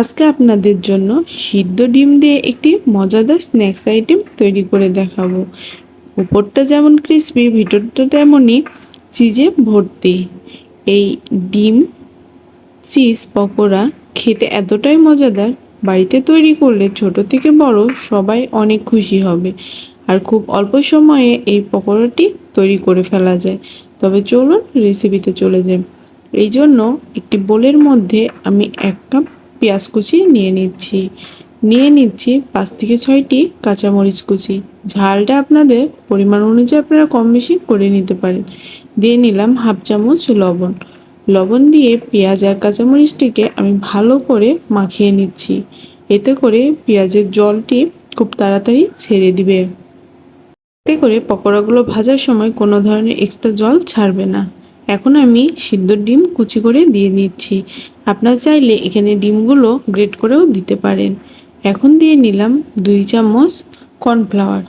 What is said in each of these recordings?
আজকে আপনাদের জন্য সিদ্ধ ডিম দিয়ে একটি মজাদার স্ন্যাক্স আইটেম তৈরি করে দেখাবো। উপরটা যেমন ক্রিসপি ভিতরটা তেমনই চিজে ভর্তি। এই ডিম চিজ পকোড়া খেতে এতটাই মজাদার, বাড়িতে তৈরি করলে ছোট থেকে বড় সবাই অনেক খুশি হবে আর খুব অল্প সময়ে এই পকোড়াটি তৈরি করে ফেলা যায়। তবে চলুন রেসিপিতে চলে যাই। এই জন্য একটি বোলের মধ্যে আমি এক কাপ পেঁয়াজ কুচি নিয়ে নিচ্ছি। নিয়ে নিচ্ছি পাঁচ থেকে ছয়টি কাঁচামরিচ কুচি। ঝালটা আপনাদের পরিমাণ অনুযায়ী আপনারা কম বেশি করে নিতে পারেন। দিয়ে নিলাম হাফ চামচ লবণ। লবণ দিয়ে পেঁয়াজ আর কাঁচামরিচটিকে আমি ভালো করে মাখিয়ে নিচ্ছি। এতে করে পেঁয়াজের জলটি খুব তাড়াতাড়ি ছেড়ে দিবে। এতে করে পকোড়াগুলো ভাজার সময় কোনো ধরনের এক্সট্রা জল ছাড়বে না। এখন আমি সিদ্ধ ডিম কুচি করে দিয়ে দিচ্ছি আপনারা চাইলে এখানে ডিমগুলো গ্রেট করেও দিতে পারেন। এখন দিয়ে নিলাম দুই চামচ কর্নফ্লাওয়ার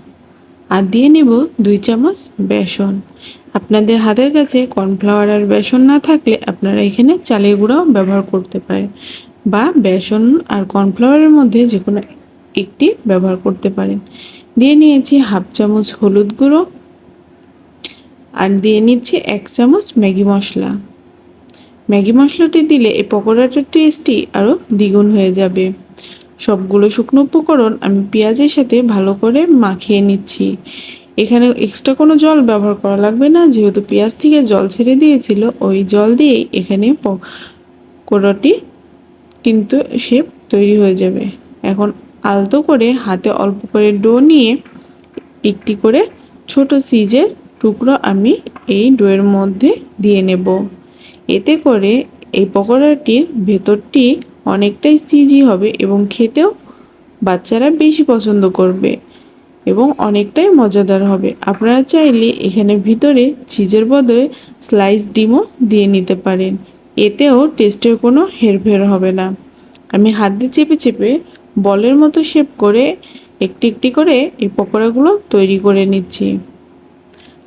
আর দিয়ে নেব দুই চামচ বেসন। আপনাদের হাতের কাছে কর্নফ্লাওয়ার আর বেসন না থাকলে আপনারা এখানে চালের গুঁড়াও ব্যবহার করতে পারেন বা বেসন আর কর্নফ্লাওয়ারের মধ্যে যে কোনো একটি ব্যবহার করতে পারেন। দিয়ে নিয়েছি হাফ চামচ হলুদ গুঁড়ো আর দিয়ে নিচ্ছি এক চামচ ম্যাগি মশলা। ম্যাগি মশলাটি দিলে এই পকোড়াটার টেস্টই আরও দ্বিগুণ হয়ে যাবে। সবগুলো শুকনো উপকরণ আমি পেঁয়াজের সাথে ভালো করে মাখিয়ে নিচ্ছি। এখানে এক্সট্রা কোনো জল ব্যবহার করা লাগবে না, যেহেতু পেঁয়াজ থেকে জল ছেড়ে দিয়েছিল, ওই জল দিয়েই এখানে পকোড়াটি কিন্তু শেপ তৈরি হয়ে যাবে। এখন আলতো করে হাতে অল্প করে ডো নিয়ে একটি করে ছোট সিজের টুকরো আমি এই ডোয়ের মধ্যে দিয়ে নেব। এতে করে এই পকোড়াটির ভেতরটি অনেকটাই চিজি হবে এবং খেতেও বাচ্চারা বেশি পছন্দ করবে এবং অনেকটাই মজাদার হবে। আপনারা চাইলে এখানে ভিতরে চিজের বদলে স্লাইস ডিমও দিয়ে নিতে পারেন। এতেও টেস্টের কোনো হেরফের হবে না। আমি হাত দিয়ে চেপে চেপে বলের মতো শেপ করে একটি একটি করে এই পকোড়াগুলো তৈরি করে নিচ্ছি।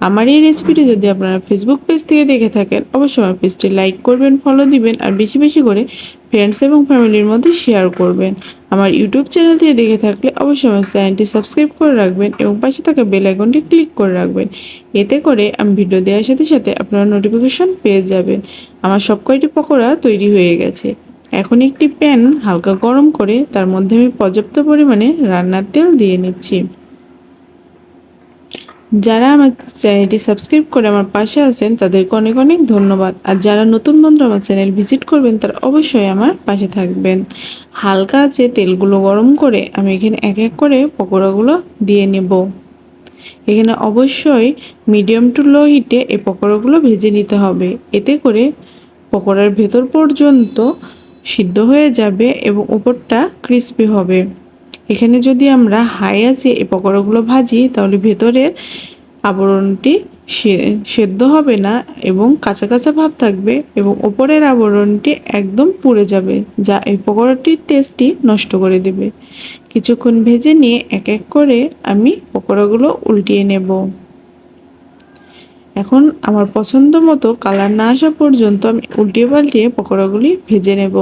আমার এই রেসিপিটি যদি আপনারা ফেসবুক পেজ থেকে দেখে থাকেন, অবশ্যই আমার পেজটি লাইক করবেন ফলো দিবেন আর বেশি বেশি করে ফ্রেন্ডস এবং ফ্যামিলির মধ্যে শেয়ার করবেন। আমার ইউটিউব চ্যানেল থেকে দেখে থাকলে অবশ্যই আমার চ্যানেলটি সাবস্ক্রাইব করে রাখবেন এবং পাশে থাকা বেল আইকনটি ক্লিক করে রাখবেন। এতে করে আমি ভিডিও দেওয়ার সাথে সাথে আপনারা নোটিফিকেশন পেয়ে যাবেন। আমার সব কয়টি পকোড়া তৈরি হয়ে গেছে। এখন একটি প্যান হালকা গরম করে তার মধ্যে আমি পর্যাপ্ত পরিমাণে রান্নার তেল দিয়ে নিচ্ছি। যারা আমার চ্যানেলটি সাবস্ক্রাইব করে আমার পাশে আছেন, তাদেরকে অনেক অনেক ধন্যবাদ। আর যারা নতুন বন্ধু আমার চ্যানেল ভিজিট করবেন, তারা অবশ্যই আমার পাশে থাকবেন। হালকা আছে, তেলগুলো গরম করে আমি এখানে এক এক করে পকোড়াগুলো দিয়ে নেব। এখানে অবশ্যই মিডিয়াম টু লো হিটে এই পকোড়াগুলো ভেজে নিতে হবে। এতে করে পকোড়ার ভেতর পর্যন্ত সিদ্ধ হয়ে যাবে এবং উপরটা ক্রিস্পি হবে। এখানে যদি আমরা হাই আছে এই পকোড়াগুলো ভাজি, তাহলে ভেতরের আবরণটি সেদ্ধ হবে না এবং কাঁচা কাঁচা ভাব থাকবে এবং ওপরের আবরণটি একদম পুড়ে যাবে, যা এই পকোড়াটির টেস্টটি নষ্ট করে দেবে। কিছুক্ষণ ভেজে নিয়ে এক এক করে আমি পকোড়াগুলো উল্টিয়ে নেব। এখন আমার পছন্দ মতো কালার না আসা পর্যন্ত আমি উল্টিয়ে পাল্টিয়ে পকোড়াগুলি ভেজে নেব।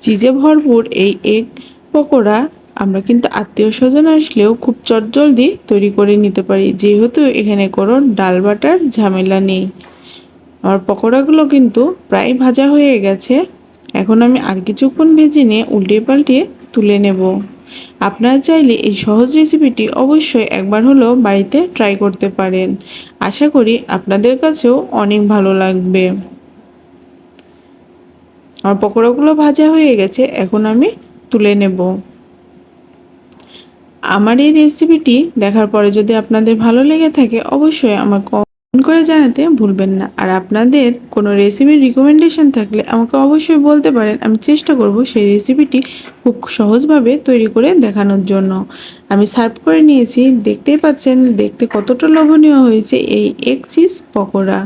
চিজে ভরপুর এই এগ পকোড়া আমরা কিন্তু আত্মীয় স্বজন আসলেও খুব চটজলদি তৈরি করে নিতে পারি। যেহেতু এখানে কোনো ডাল বাটার ঝামেলা নেই। আমার পকোড়াগুলো কিন্তু প্রায় ভাজা হয়ে গেছে। এখন আমি আর কিছুক্ষণ ভেজে নিয়ে উল্টিয়ে পাল্টিয়ে তুলে নেব। আপনারা চাইলে এই সহজ রেসিপিটি অবশ্যই একবার হলেও বাড়িতে ট্রাই করতে পারেন। আশা করি আপনাদের কাছেও অনেক ভালো লাগবে। আমার পকোড়াগুলো ভাজা হয়ে গেছে, এখন আমি তুলে নেব। আমার এই রেসিপিটি দেখার পরে যদি আপনাদের ভালো লেগে থাকে, অবশ্যই আমার কমেন্ট করে জানাতে ভুলবেন না। আর আপনাদের কোনো রেসিপির রিকমেন্ডেশন থাকলে আমাকে অবশ্যই বলতে পারেন। আমি চেষ্টা করব সেই রেসিপিটি খুব সহজভাবে তৈরি করে দেখানোর জন্য। আমি সার্ভ করে নিয়েছি, দেখতেই পাচ্ছেন, দেখতে কতটা লোভনীয় হয়েছে এই egg cheese pakora.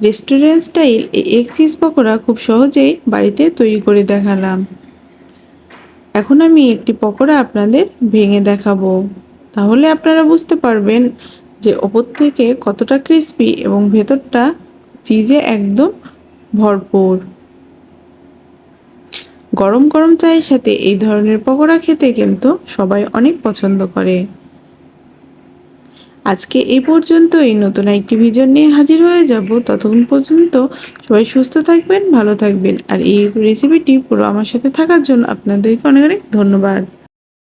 Restaurant style এই এগ চিজ পকোড়া খুব সহজেই বাড়িতে তৈরি করে দেখালাম। এখন আমি একটি পকোড়া আপনাদের ভেঙে দেখাবো। তাহলে আপনারা বুঝতে পারবেন যে ওপর থেকে কতটা ক্রিস্পি এবং ভেতরটা চিজে একদম ভরপুর। গরম গরম চায়ের সাথে এই ধরনের পকোড়া খেতে কিন্তু সবাই অনেক পছন্দ করে। আজকে এই পর্যন্ত এই নতুন একটি ভিজন নিয়ে হাজির হয়ে যাব। ততক্ষণ পর্যন্ত সবাই সুস্থ থাকবেন, ভালো থাকবেন। আর এই রেসিপিটি পুরো আমার সাথে থাকার জন্য আপনাদেরকে অনেক অনেক ধন্যবাদ।